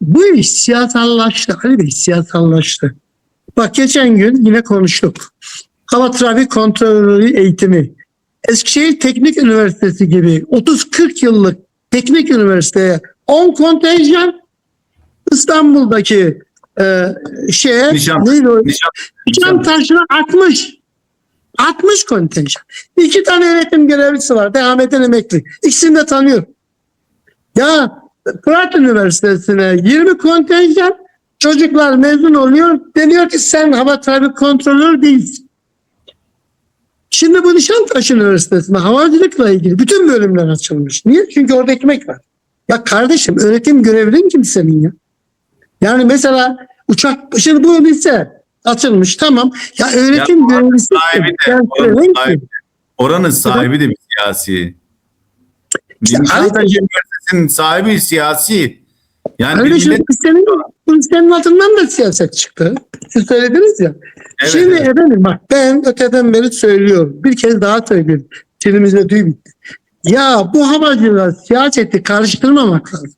Bu iş siyasallaştı. Ali Bey siyasallaştı. Bak geçen gün yine konuştuk. Hava trafik kontrolü eğitimi. Eskişehir Teknik Üniversitesi gibi 30-40 yıllık teknik üniversiteye 10 kontenjan İstanbul'daki e, şeye Nişan- neydi o? Nişan, Nişantaşı'na 60. 60 kontenjan. İki tane yönetim görevlisi var. Devam eden emekli. İkisini de tanıyorum. Ya Fırat Üniversitesi'ne 20 kontenjan çocuklar mezun oluyor. Deniyor ki sen hava trafik kontrolörü değilsin. Şimdi bu Nişantaşı Üniversitesi'nde havacılıkla ilgili bütün bölümler açılmış. Niye? Çünkü orada ekmek var. Ya kardeşim öğretim görevlin kim senin ya? Yani mesela uçak, şimdi bu lise açılmış tamam. Ya öğretim Ya, görevlisi oranın sahibi. oranın sahibi de bir siyasi. İşte Nişantaşı Üniversitesi'nin sahibi siyasi. Yani bir Kardeşim millet, bu senin altından da siyaset çıktı. Siz söylediniz ya. Evet, Şimdi evet. efendim bak ben öteden beri söylüyorum. Bir kez daha söylüyorum. Dilimizde tüy bitti. Ya bu havacılığa siyaseti karıştırmamak lazım.